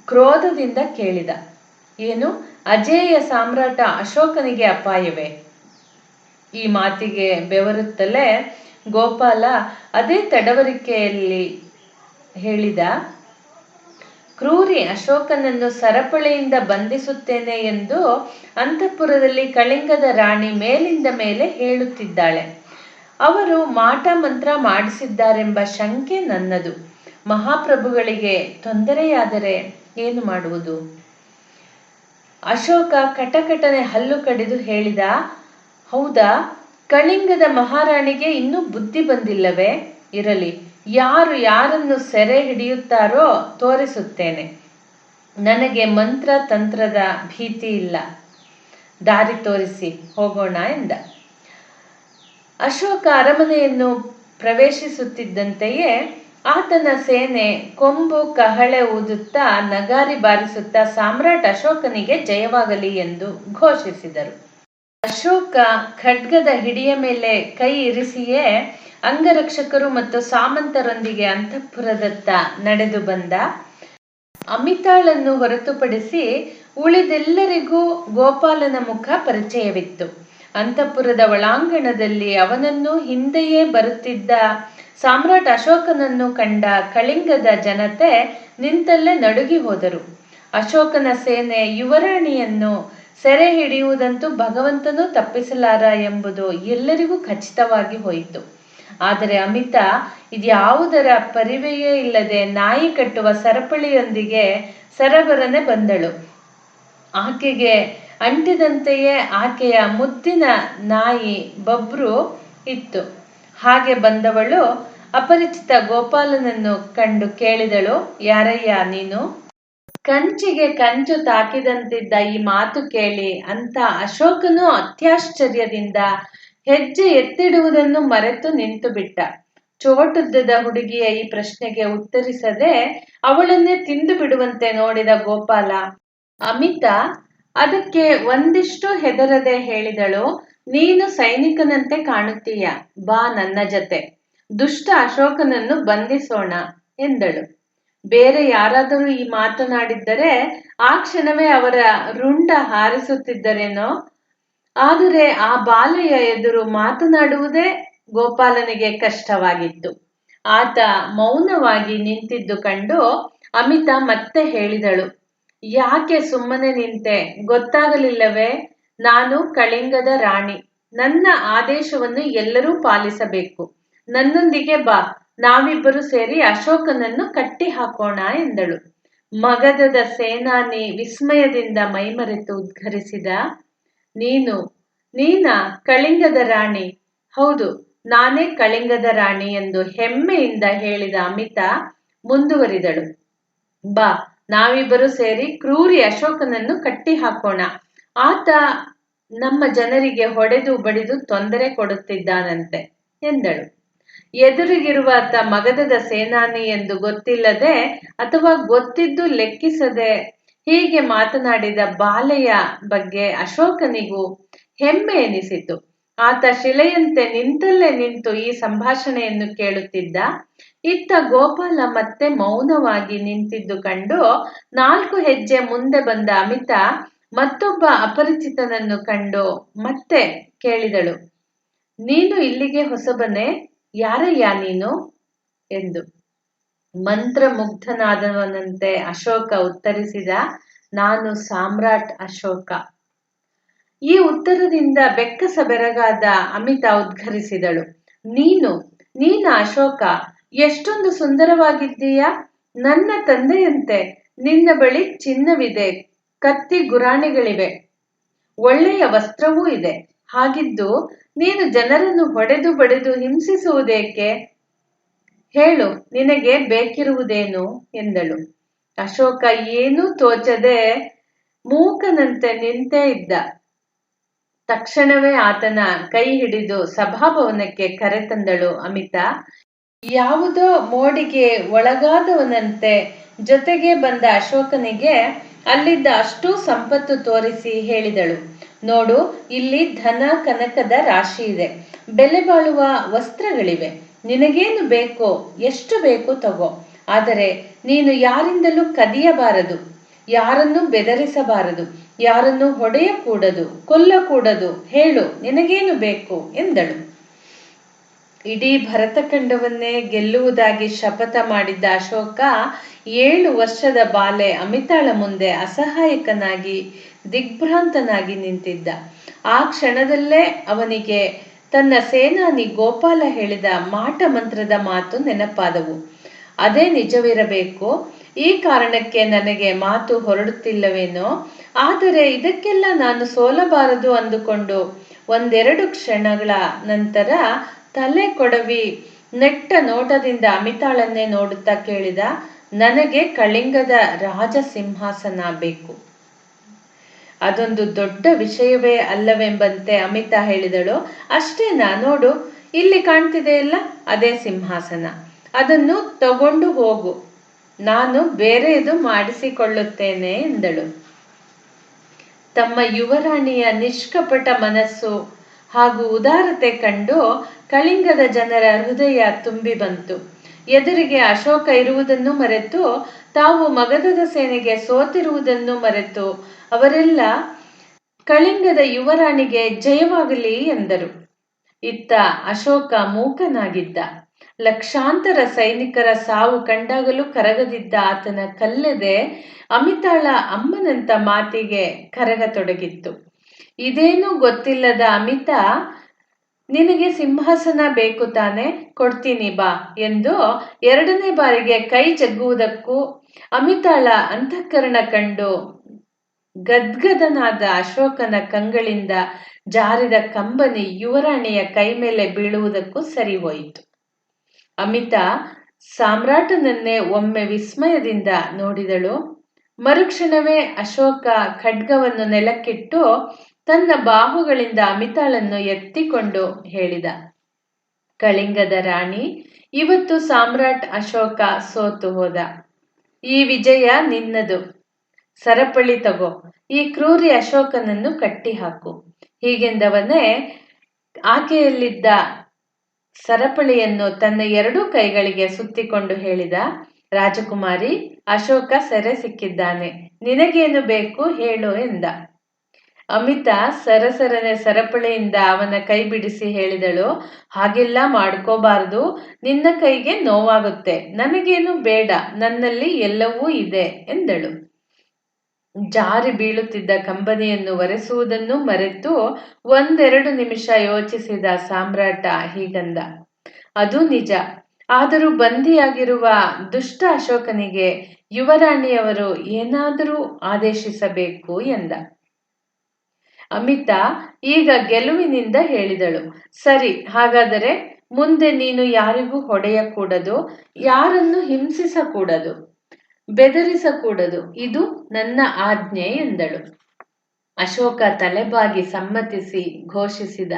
ಕ್ರೋಧದಿಂದ ಕೇಳಿದ. ಏನು? ಅಜೇಯ ಸಾಮ್ರಾಟ ಅಶೋಕನಿಗೆ ಅಪಾಯವೇ? ಈ ಮಾತಿಗೆ ಬೆವರುತ್ತಲೇ ಗೋಪಾಲ ಅದೇ ತಡವರಿಕೆಯಲ್ಲಿ ಹೇಳಿದ, ಕ್ರೂರಿ ಅಶೋಕನನ್ನು ಸರಪಳಿಯಿಂದ ಬಂಧಿಸುತ್ತೇನೆ ಎಂದು ಅಂತಃಪುರದಲ್ಲಿ ಕಳಿಂಗದ ರಾಣಿ ಮೇಲಿಂದ ಮೇಲೆ ಹೇಳುತ್ತಿದ್ದಾಳೆ. ಅವರು ಮಾಟ ಮಂತ್ರ ಮಾಡಿಸಿದ್ದಾರೆಂಬ ಶಂಕೆ ನನ್ನದು. ಮಹಾಪ್ರಭುಗಳಿಗೆ ತೊಂದರೆಯಾದರೆ ಏನು ಮಾಡುವುದು? ಅಶೋಕ ಕಟಕಟನೆ ಹಲ್ಲು ಕಡಿದು ಹೇಳಿದ ಹೌದಾ? ಕಳಿಂಗದ ಮಹಾರಾಣಿಗೆ ಇನ್ನೂ ಬುದ್ಧಿ ಬಂದಿಲ್ಲವೇ? ಇರಲಿ, ಯಾರು ಯಾರನ್ನು ಸೆರೆ ಹಿಡಿಯುತ್ತಾರೋ ತೋರಿಸುತ್ತೇನೆ. ನನಗೆ ಮಂತ್ರ ತಂತ್ರದ ಭೀತಿ ಇಲ್ಲ. ದಾರಿ ತೋರಿಸಿ ಹೋಗೋಣ ಎಂದ. ಅಶೋಕ ಅರಮನೆಯನ್ನು ಪ್ರವೇಶಿಸುತ್ತಿದ್ದಂತೆಯೇ ಆತನ ಸೇನೆ ಕೊಂಬು ಕಹಳೆ ಊದುತ್ತಾ ನಗಾರಿ ಬಾರಿಸುತ್ತಾ ಸಾಮ್ರಾಟ್ ಅಶೋಕನಿಗೆ ಜಯವಾಗಲಿ ಎಂದು ಘೋಷಿಸಿದರು. ಅಶೋಕ ಖಡ್ಗದ ಹಿಡಿಯ ಮೇಲೆ ಕೈ ಇರಿಸಿಯೇ ಅಂಗರಕ್ಷಕರು ಮತ್ತು ಸಾಮಂತರೊಂದಿಗೆ ಅಂತಃಪುರದತ್ತ ನಡೆದು ಬಂದ. ಅಮಿತಾಳನ್ನು ಹೊರತುಪಡಿಸಿ ಉಳಿದೆಲ್ಲರಿಗೂ ಗೋಪಾಲನ ಮುಖ ಪರಿಚಯವಿತ್ತು. ಅಂತಃಪುರದ ಒಳಾಂಗಣದಲ್ಲಿ ಅವನನ್ನು ಹಿಂದೆಯೇ ಬರುತ್ತಿದ್ದ ಸಾಮ್ರಾಟ್ ಅಶೋಕನನ್ನು ಕಂಡ ಕಳಿಂಗದ ಜನತೆ ನಿಂತಲ್ಲೇ ನಡುಗಿ ಹೋದರು. ಅಶೋಕನ ಸೇನೆ ಯುವರಾಣಿಯನ್ನು ಸೆರೆ ಹಿಡಿಯುವುದಂತೂ ಭಗವಂತನೂ ತಪ್ಪಿಸಲಾರ ಎಂಬುದು ಎಲ್ಲರಿಗೂ ಖಚಿತವಾಗಿ ಹೋಯಿತು. ಆದರೆ ಅಮಿತ, ಇದ್ಯಾವುದರ ಪರಿವೆಯೇ ಇಲ್ಲದೆ ನಾಯಿ ಕಟ್ಟುವ ಸರಪಳಿಯೊಂದಿಗೆ ಸರಬರನೆ ಬಂದಳು. ಆಕೆಗೆ ಅಂಟಿದಂತೆಯೇ ಆಕೆಯ ಮುದ್ದಿನ ನಾಯಿ ಬಬ್ರು ಇತ್ತು. ಹಾಗೆ ಬಂದವಳು ಅಪರಿಚಿತ ಗೋಪಾಲನನ್ನು ಕಂಡು ಕೇಳಿದಳು, ಯಾರಯ್ಯ ನೀನು? ಕಂಚಿಗೆ ಕಂಚು ತಾಕಿದಂತಿದ್ದ ಈ ಮಾತು ಕೇಳಿ ಅಂತ ಅಶೋಕನು ಅತ್ಯಾಶ್ಚರ್ಯದಿಂದ ಹೆಜ್ಜೆ ಎತ್ತಿಡುವುದನ್ನು ಮರೆತು ನಿಂತು ಬಿಟ್ಟ ಚೋಟುದ್ದದ ಹುಡುಗಿಯ ಈ ಪ್ರಶ್ನೆಗೆ ಉತ್ತರಿಸದೆ ಅವಳನ್ನೇ ತಿಂದು ಬಿಡುವಂತೆ ನೋಡಿದ ಗೋಪಾಲ, ಅಮಿತ, ಅದಕ್ಕೆ ಒಂದಿಷ್ಟು ಹೆದರದೆ ಹೇಳಿದಳು, ನೀನು ಸೈನಿಕನಂತೆ ಕಾಣುತ್ತೀಯ, ಬಾ ನನ್ನ ಜತೆ. ದುಷ್ಟ ಅಶೋಕನನ್ನು ಬಂಧಿಸೋಣ, ಎಂದಳು. ಬೇರೆ ಯಾರಾದರೂ ಈ ಮಾತನಾಡಿದ್ದರೆ ಆ ಕ್ಷಣವೇ ಅವರ ರುಂಡ ಹಾರಿಸುತ್ತಿದ್ದರೇನೋ? ಆದರೆ ಆ ಬಾಲೆಯ ಎದುರು ಮಾತನಾಡುವುದೇ ಗೋಪಾಲನಿಗೆ ಕಷ್ಟವಾಗಿತ್ತು. ಆತ ಮೌನವಾಗಿ ನಿಂತಿದ್ದು ಕಂಡು ಅಮಿತಾ ಮತ್ತೆ ಹೇಳಿದಳು, ಯಾಕೆ ಸುಮ್ಮನೆ ನಿಂತೆ? ಗೊತ್ತಾಗಲಿಲ್ಲವೇ? ನಾನು ಕಳಿಂಗದ ರಾಣಿ. ನನ್ನ ಆದೇಶವನ್ನು ಎಲ್ಲರೂ ಪಾಲಿಸಬೇಕು. ನನ್ನೊಂದಿಗೆ ಬಾ. ನಾವಿಬ್ಬರು ಸೇರಿ ಅಶೋಕನನ್ನು ಕಟ್ಟಿ ಹಾಕೋಣ ಎಂದಳು ಮಗಧದ ಸೇನಾನಿ ವಿಸ್ಮಯದಿಂದ ಮೈಮರೆತು ಉದ್ಘರಿಸಿದ ನೀನು, ನೀನಾ ಕಳಿಂಗದ ರಾಣಿ. ಹೌದು, ನಾನೇ ಕಳಿಂಗದ ರಾಣಿ ಎಂದು ಹೆಮ್ಮೆಯಿಂದ ಹೇಳಿದ ಅಮಿತ ಮುಂದುವರಿದಳು. ಬಾ, ನಾವಿಬ್ಬರು ಸೇರಿ ಕ್ರೂರಿ ಅಶೋಕನನ್ನು ಕಟ್ಟಿ ಹಾಕೋಣ ಆತ ನಮ್ಮ ಜನರಿಗೆ ಹೊಡೆದು ಬಡಿದು ತೊಂದರೆ ಕೊಡುತ್ತಿದ್ದಾನಂತೆ, ಎಂದಳು. ಎದುರಿಗಿರುವಾತ ಮಗಧದ ಸೇನಾನಿ ಎಂದು ಗೊತ್ತಿಲ್ಲದೆ ಅಥವಾ ಗೊತ್ತಿದ್ದು ಲೆಕ್ಕಿಸದೆ ಹೀಗೆ ಮಾತನಾಡಿದ ಬಾಲೆಯ ಬಗ್ಗೆ ಅಶೋಕನಿಗೂ ಹೆಮ್ಮೆ ಎನಿಸಿತು. ಆತ ಶಿಲೆಯಂತೆ ನಿಂತಲ್ಲೇ ನಿಂತು ಈ ಸಂಭಾಷಣೆಯನ್ನು ಕೇಳುತ್ತಿದ್ದ. ಇತ್ತ ಗೋಪಾಲ ಮತ್ತೆ ಮೌನವಾಗಿ ನಿಂತಿದ್ದು ಕಂಡು ನಾಲ್ಕು ಹೆಜ್ಜೆ ಮುಂದೆ ಬಂದ ಅಮಿತ ಮತ್ತೊಬ್ಬ ಅಪರಿಚಿತನನ್ನು ಕಂಡು ಮತ್ತೆ ಕೇಳಿದಳು. ನೀನು ಇಲ್ಲಿಗೆ ಹೊಸಬನೇ? ಯಾರಯ್ಯ ನೀನು? ಎಂದು. ಮಂತ್ರಮುಗ್ಧನಾದವನಂತೆ ಅಶೋಕ ಉತ್ತರಿಸಿದ, ನಾನು ಸಾಮ್ರಾಟ್ ಅಶೋಕ. ಈ ಉತ್ತರದಿಂದ ಬೆಕ್ಕಸ ಬೆರಗಾದ ಅಮಿತ ಉದ್ಘರಿಸಿದಳು. ನೀನು, ನೀನ ಅಶೋಕ, ಎಷ್ಟೊಂದು ಸುಂದರವಾಗಿದ್ದೀಯಾ? ನನ್ನ ತಂದೆಯಂತೆ ನಿನ್ನ ಬಳಿ ಚಿನ್ನವಿದೆ, ಕತ್ತಿ ಗುರಾಣಿಗಳಿವೆ. ಒಳ್ಳೆಯ ವಸ್ತ್ರವೂ ಇದೆ. ಹಾಗಿದ್ದು ನೀನು ಜನರನ್ನು ಹೊಡೆದು ಬಡೆದು ಹಿಂಸಿಸುವುದೇಕೆ? ಹೇಳು, ನಿನಗೆ ಬೇಕಿರುವುದೇನು? ಎಂದಳು. ಅಶೋಕ, ಏನೂ ತೋಚದೆ ಮೂಕನಂತೆ ನಿಂತೇ ಇದ್ದ. ತಕ್ಷಣವೇ ಆತನ ಕೈ ಹಿಡಿದು ಸಭಾಭವನಕ್ಕೆ ಕರೆತಂದಳು ಅಮಿತಾ. ಯಾವುದೋ ಮೋಡಿಗೆ ಒಳಗಾದವನಂತೆ ಜೊತೆಗೆ ಬಂದ ಅಶೋಕನಿಗೆ ಅಲ್ಲಿದ್ದ ಅಷ್ಟೂ ಸಂಪತ್ತು ತೋರಿಸಿ ಹೇಳಿದಳು. ನೋಡು, ಇಲ್ಲಿ ಧನ ಕನಕದ ರಾಶಿ ಇದೆ. ಬೆಲೆ ಬಾಳುವ ವಸ್ತ್ರಗಳಿವೆ. ನಿನಗೇನು ಬೇಕೋ, ಎಷ್ಟು ಬೇಕೋ ತಗೋ. ಆದರೆ ನೀನು ಯಾರಿಂದಲೂ ಕದಿಯಬಾರದು. ಯಾರನ್ನು ಬೆದರಿಸಬಾರದು. ಯಾರನ್ನು ಹೊಡೆಯಕೂಡದು, ಕೊಲ್ಲಕೂಡದು. ಹೇಳು, ನಿನಗೇನು ಬೇಕು? ಎಂದಳು. ಇಡೀ ಭರತಖಂಡವನ್ನೇ ಗೆಲ್ಲುವುದಾಗಿ ಶಪಥ ಮಾಡಿದ್ದ ಅಶೋಕ ಏಳು ವರ್ಷದ ಬಾಲೆ ಅಮಿತಾಳ ಮುಂದೆ ಅಸಹಾಯಕನಾಗಿ, ದಿಗ್ಭ್ರಾಂತನಾಗಿ ನಿಂತಿದ್ದ. ಆ ಕ್ಷಣದಲ್ಲೇ ಅವನಿಗೆ ತನ್ನ ಸೇನಾನಿ ಗೋಪಾಲ ಹೇಳಿದ ಮಾಟ ಮಂತ್ರದ ಮಾತು ನೆನಪಾದವು. ಅದೇ ನಿಜವಿರಬೇಕು. ಈ ಕಾರಣಕ್ಕೆ ನನಗೆ ಮಾತು ಹೊರಡುತ್ತಿಲ್ಲವೇನೋ. ಆದರೆ ಇದಕ್ಕೆಲ್ಲ ನಾನು ಸೋಲಬಾರದು ಅಂದುಕೊಂಡು ಒಂದೆರಡು ಕ್ಷಣಗಳ ನಂತರ ತಲೆ ಕೊಡವಿ ನೆಟ್ಟ ನೋಟದಿಂದ ಅಮಿತಾಳನ್ನೇ ನೋಡುತ್ತಾ ಕೇಳಿದ, ನನಗೆ ಕಳಿಂಗದ ರಾಜ ಸಿಂಹಾಸನ ಬೇಕು. ಅದೊಂದು ದೊಡ್ಡ ವಿಷಯವೇ ಅಲ್ಲವೆಂಬಂತೆ ಅಮಿತಾ ಹೇಳಿದಳು. ಅಷ್ಟೇನಾ ನೋಡು, ಇಲ್ಲಿ ಕಾಣ್ತಿದೆಯಲ್ಲ ಅದೇ ಸಿಂಹಾಸನ. ಅದನ್ನು ತಗೊಂಡು ಹೋಗು. ನಾನು ಬೇರೆಯದು ಮಾಡಿಸಿಕೊಳ್ಳುತ್ತೇನೆ ಎಂದಳು. ತಮ್ಮ ಯುವರಾಣಿಯ ನಿಷ್ಕಪಟ ಮನಸ್ಸು ಹಾಗೂ ಉದಾರತೆ ಕಂಡು ಕಳಿಂಗದ ಜನರ ಹೃದಯ ತುಂಬಿ ಬಂತು. ಎದುರಿಗೆ ಅಶೋಕ ಇರುವುದನ್ನು ಮರೆತು, ತಾವು ಮಗಧದ ಸೇನೆಗೆ ಸೋತಿರುವುದನ್ನು ಮರೆತು, ಅವರೆಲ್ಲ ಕಳಿಂಗದ ಯುವರಾಣಿಗೆ ಜಯವಾಗಲಿ ಎಂದರು. ಇತ್ತ ಅಶೋಕ ಮೂಕನಾಗಿದ್ದ. ಲಕ್ಷಾಂತರ ಸೈನಿಕರ ಸಾವು ಕಂಡಾಗಲೂ ಕರಗದಿದ್ದ ಆತನ ಕಲ್ಲೆದೆ ಅಮಿತಾಳ ಅಮ್ಮನಂತ ಮಾತಿಗೆ ಕರಗತೊಡಗಿತ್ತು. ಇದೇನೂ ಗೊತ್ತಿಲ್ಲದ ಅಮಿತ, ನಿನಗೆ ಸಿಂಹಾಸನ ಬೇಕು ತಾನೆ, ಕೊಡ್ತೀನಿ ಬಾ ಎಂದು ಎರಡನೇ ಬಾರಿಗೆ ಕೈ ಜಗ್ಗುವುದಕ್ಕೂ ಅಮಿತಾಳ ಅಂತಃಕರಣ ಕಂಡು ಗದ್ಗದನಾದ ಅಶೋಕನ ಕಂಗಳಿಂದ ಜಾರಿದ ಕಂಬನಿ ಯುವರಾಣಿಯ ಕೈ ಮೇಲೆ ಬೀಳುವುದಕ್ಕೂ ಸರಿ ಹೋಯಿತು. ಅಮಿತ ಸಾಮ್ರಾಟನನ್ನೇ ಒಮ್ಮೆ ವಿಸ್ಮಯದಿಂದ ನೋಡಿದಳು. ಮರುಕ್ಷಣವೇ ಅಶೋಕ ಖಡ್ಗವನ್ನು ನೆಲಕ್ಕಿಟ್ಟು ತನ್ನ ಬಾಹುಗಳಿಂದ ಅಮಿತಾಳನ್ನು ಎತ್ತಿಕೊಂಡು ಹೇಳಿದ. ಕಳಿಂಗದ ರಾಣಿ, ಇವತ್ತು ಸಾಮ್ರಾಟ್ ಅಶೋಕ ಸೋತು ಹೋದ. ಈ ವಿಜಯ ನಿನ್ನದು. ಸರಪಳಿ ತಗೋ. ಈ ಕ್ರೂರಿ ಅಶೋಕನನ್ನು ಕಟ್ಟಿಹಾಕು. ಹೀಗೆಂದವನೇ ಆಕೆಯಲ್ಲಿದ್ದ ಸರಪಳಿಯನ್ನು ತನ್ನ ಎರಡೂ ಕೈಗಳಿಗೆ ಸುತ್ತಿಕೊಂಡು ಹೇಳಿದ, ರಾಜಕುಮಾರಿ, ಅಶೋಕ ಸೆರೆ ಸಿಕ್ಕಿದ್ದಾನೆ. ನಿನಗೇನು ಬೇಕು ಹೇಳು ಎಂದ. ಅಮಿತಾ ಸರಸರನೆ ಸರಪಳಿಯಿಂದ ಅವನ ಕೈ ಬಿಡಿಸಿ ಹೇಳಿದಳು, ಹಾಗೆಲ್ಲ ಮಾಡ್ಕೋಬಾರದು. ನಿನ್ನ ಕೈಗೆ ನೋವಾಗುತ್ತೆ. ನನಗೇನು ಬೇಡ. ನನ್ನಲ್ಲಿ ಎಲ್ಲವೂ ಇದೆ ಎಂದಳು. ಜಾರಿ ಬೀಳುತ್ತಿದ್ದ ಕಂಬನಿಯನ್ನು ಒರೆಸುವುದನ್ನು ಮರೆತು ಒಂದೆರಡು ನಿಮಿಷ ಯೋಚಿಸಿದ ಸಾಮ್ರಾಟ ಹೀಗಂದ. ಅದು ನಿಜ. ಆದರೂ ಬಂದಿಯಾಗಿರುವ ದುಷ್ಟ ಅಶೋಕನಿಗೆ ಯುವರಾಣಿಯವರು ಏನಾದರೂ ಆದೇಶಿಸಬೇಕು ಎಂದ. ಅಮಿತಾ ಈಗ ಗೆಲುವಿನಿಂದ ಹೇಳಿದಳು. ಸರಿ, ಹಾಗಾದರೆ ಮುಂದೆ ನೀನು ಯಾರಿಗೂ ಹೊಡೆಯಕೂಡದು, ಯಾರನ್ನು ಹಿಂಸಿಸಕೂಡದು, ಬೆದರಿಸಕೂಡದು, ಇದು ನನ್ನ ಆಜ್ಞೆ ಎಂದಳು. ಅಶೋಕ ತಲೆಬಾಗಿ ಸಮ್ಮತಿಸಿ ಘೋಷಿಸಿದ,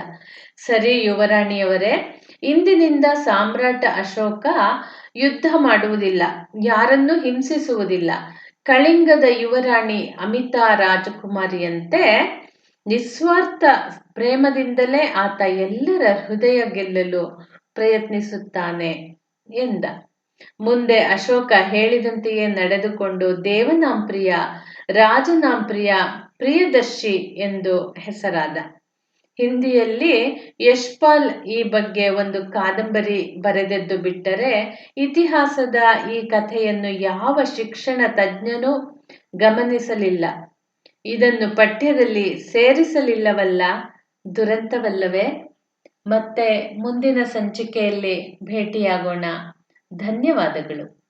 ಸರಿ ಯುವರಾಣಿಯವರೇ, ಇಂದಿನಿಂದ ಸಾಮ್ರಾಟ ಅಶೋಕ ಯುದ್ಧ ಮಾಡುವುದಿಲ್ಲ, ಯಾರನ್ನು ಹಿಂಸಿಸುವುದಿಲ್ಲ. ಕಳಿಂಗದ ಯುವರಾಣಿ ಅಮಿತಾ ರಾಜಕುಮಾರಿಯಂತೆ ನಿಸ್ವಾರ್ಥ ಪ್ರೇಮದಿಂದಲೇ ಆತ ಎಲ್ಲರ ಹೃದಯ ಗೆಲ್ಲಲು ಪ್ರಯತ್ನಿಸುತ್ತಾನೆ ಎಂದ. ಮುಂದೆ ಅಶೋಕ ಹೇಳಿದಂತೆಯೇ ನಡೆದುಕೊಂಡು ದೇವನಾಂಪ್ರಿಯ ರಾಜನಾಂಪ್ರಿಯ ಪ್ರಿಯದರ್ಶಿ ಎಂದು ಹೆಸರಾದ. ಹಿಂದಿಯಲ್ಲಿ ಯಶ್ಪಾಲ್ ಈ ಬಗ್ಗೆ ಒಂದು ಕಾದಂಬರಿ ಬರೆದದ್ದು ಬಿಟ್ಟರೆ, ಇತಿಹಾಸದ ಈ ಕಥೆಯನ್ನು ಯಾವ ಶಿಕ್ಷಣ ತಜ್ಞನೂ ಗಮನಿಸಲಿಲ್ಲ. ಇದನ್ನು ಪಠ್ಯದಲ್ಲಿ ಸೇರಿಸಲಿಲ್ಲವಲ್ಲ ದುರಂತವಲ್ಲವೇ? ಮತ್ತೆ ಮುಂದಿನ ಸಂಚಿಕೆಯಲ್ಲಿ ಭೇಟಿಯಾಗೋಣ. ಧನ್ಯವಾದಗಳು.